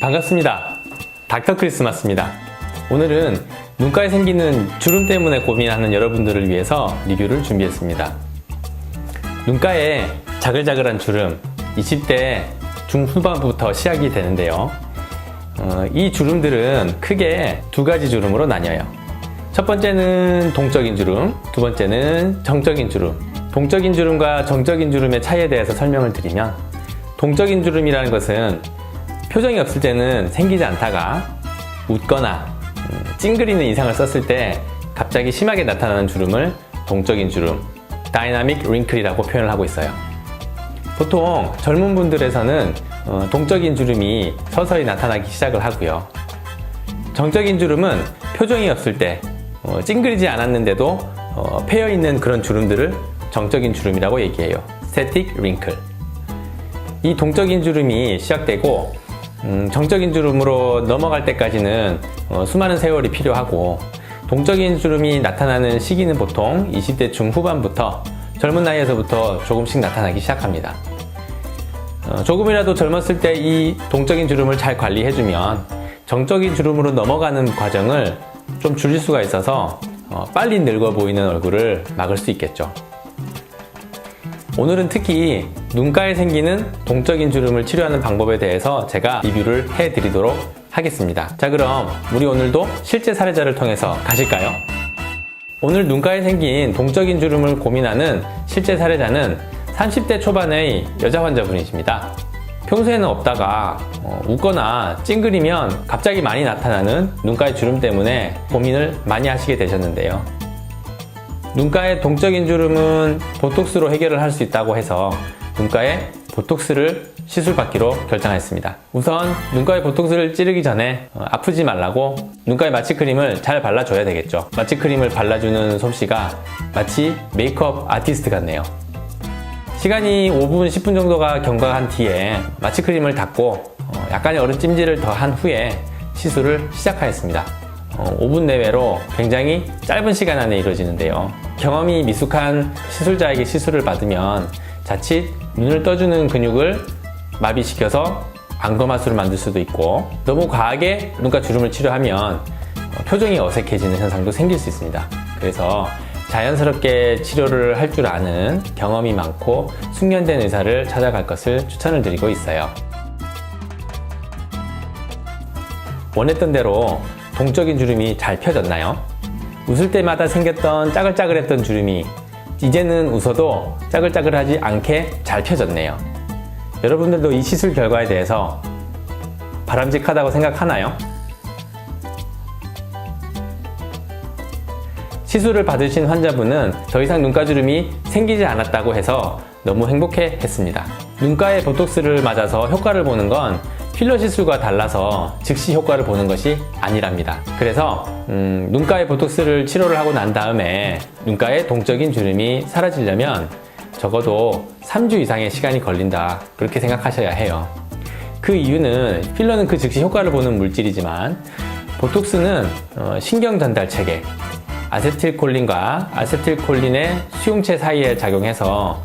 반갑습니다. 닥터 크리스마스입니다. 오늘은 눈가에 생기는 주름 때문에 고민하는 여러분들을 위해서 리뷰를 준비했습니다. 눈가에 자글자글한 주름, 20대 중후반부터 시작이 되는데요. 어, 이 주름들은 크게 두 가지 주름으로 나뉘어요. 첫 번째는 동적인 주름, 두 번째는 정적인 주름. 동적인 주름과 정적인 주름의 차이에 대해서 설명을 드리면, 동적인 주름이라는 것은 표정이 없을 때는 생기지 않다가 웃거나 음, 찡그리는 이상을 썼을 때 갑자기 심하게 나타나는 주름을 동적인 주름, 다이나믹 링클이라고 표현을 하고 있어요. 보통 젊은 분들에서는 어, 동적인 주름이 서서히 나타나기 시작을 하고요. 정적인 주름은 표정이 없을 때 어, 찡그리지 않았는데도 어, 패여 있는 그런 주름들을 정적인 주름이라고 얘기해요. 스태틱 링클. 이 동적인 주름이 시작되고 음, 정적인 주름으로 넘어갈 때까지는 어, 수많은 세월이 필요하고 동적인 주름이 나타나는 시기는 보통 20대 중후반부터 젊은 나이에서부터 조금씩 나타나기 시작합니다. 어, 조금이라도 젊었을 때 이 동적인 주름을 잘 관리해주면 정적인 주름으로 넘어가는 과정을 좀 줄일 수가 있어서 어, 빨리 늙어 보이는 얼굴을 막을 수 있겠죠. 오늘은 특히 눈가에 생기는 동적인 주름을 치료하는 방법에 대해서 제가 리뷰를 해드리도록 하겠습니다. 자, 그럼 우리 오늘도 실제 사례자를 통해서 가실까요? 오늘 눈가에 생긴 동적인 주름을 고민하는 실제 사례자는 30대 초반의 여자 환자분이십니다. 평소에는 없다가 어, 웃거나 찡그리면 갑자기 많이 나타나는 눈가의 주름 때문에 고민을 많이 하시게 되셨는데요. 눈가의 동적인 주름은 보톡스로 해결을 할 수 있다고 해서 눈가에 보톡스를 시술 받기로 결정했습니다. 우선 눈가에 보톡스를 찌르기 전에 어, 아프지 말라고 눈가에 마취크림을 잘 발라줘야 되겠죠. 마취크림을 발라주는 솜씨가 마치 메이크업 아티스트 같네요. 시간이 5분, 10분 정도가 경과한 뒤에 마취크림을 닦고 어, 약간의 얼음 찜질을 더한 후에 시술을 시작하였습니다. 어, 5분 내외로 굉장히 짧은 시간 안에 이루어지는데요. 경험이 미숙한 시술자에게 시술을 받으면 자칫 눈을 떠주는 근육을 마비시켜서 안검하수를 만들 수도 있고 너무 과하게 눈가 주름을 치료하면 어, 표정이 어색해지는 현상도 생길 수 있습니다. 그래서 자연스럽게 치료를 할 줄 아는 경험이 많고 숙련된 의사를 찾아갈 것을 추천을 드리고 있어요. 원했던 대로 동적인 주름이 잘 펴졌나요? 웃을 때마다 생겼던 짜글짜글했던 주름이 이제는 웃어도 짜글짜글하지 않게 잘 펴졌네요. 여러분들도 이 시술 결과에 대해서 바람직하다고 생각하나요? 시술을 받으신 환자분은 더 이상 눈가주름이 생기지 않았다고 해서 너무 행복해 했습니다. 눈가에 보톡스를 맞아서 효과를 보는 건 필러 시술과 달라서 즉시 효과를 보는 것이 아니랍니다. 그래서 음, 눈가에 보톡스를 치료를 하고 난 다음에 눈가에 동적인 주름이 사라지려면 적어도 3주 이상의 시간이 걸린다. 그렇게 생각하셔야 해요. 그 이유는 필러는 그 즉시 효과를 보는 물질이지만 보톡스는 어, 신경 전달 체계, 아세틸콜린과 아세틸콜린의 수용체 사이에 작용해서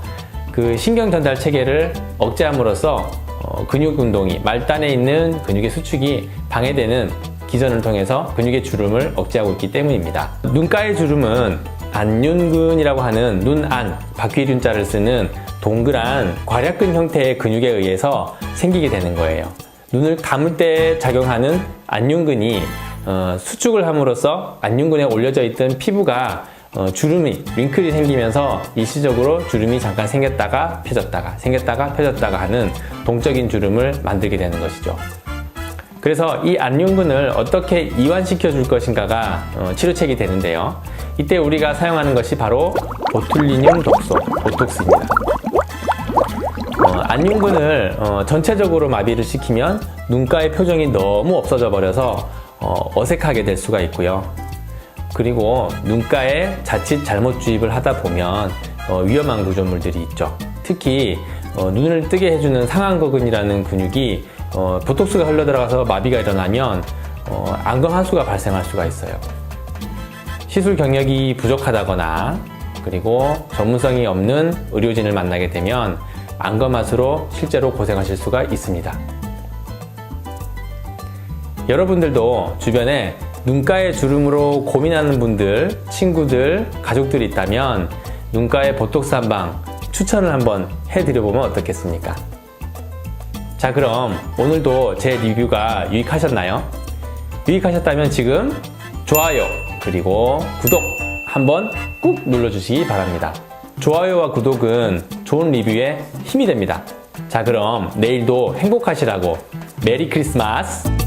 그 신경 전달 체계를 억제함으로써 어, 근육 운동이 말단에 있는 근육의 수축이 방해되는 기전을 통해서 근육의 주름을 억제하고 있기 때문입니다. 눈가의 주름은 안윤근이라고 하는 눈 안, 바퀴륜자를 쓰는 동그란 괄약근 형태의 근육에 의해서 생기게 되는 거예요. 눈을 감을 때 작용하는 안윤근이 어, 수축을 함으로써 안윤근에 올려져 있던 피부가 어, 주름이, 윙클이 생기면서 일시적으로 주름이 잠깐 생겼다가 펴졌다가 생겼다가 펴졌다가 하는 동적인 주름을 만들게 되는 것이죠. 그래서 이 안윤근을 어떻게 이완시켜 줄 것인가가 어, 치료책이 되는데요. 이때 우리가 사용하는 것이 바로 보툴리늄 독소, 보톡스입니다. 어, 안윤근을 어, 전체적으로 마비를 시키면 눈가의 표정이 너무 없어져 버려서 어, 어 색하게 될 수가 있고요. 그리고 눈가에 자칫 잘못 주입을 하다 보면 어, 위험한 구조물들이 있죠. 특히 어, 눈을 뜨게 해주는 상안거근이라는 근육이 어, 보톡스가 흘러 들어가서 마비가 일어나면 어, 안검하수가 발생할 수가 있어요. 시술 경력이 부족하다거나 그리고 전문성이 없는 의료진을 만나게 되면 안검하수로 실제로 고생하실 수가 있습니다. 여러분들도 주변에 눈가의 주름으로 고민하는 분들, 친구들, 가족들이 있다면 눈가의 보톡스 한 방 추천을 한번 해드려보면 어떻겠습니까? 자, 그럼 오늘도 제 리뷰가 유익하셨나요? 유익하셨다면 지금 좋아요, 그리고 구독 한번 꾹 눌러주시기 바랍니다. 좋아요와 구독은 좋은 리뷰에 힘이 됩니다. 자, 그럼 내일도 행복하시라고 메리 크리스마스!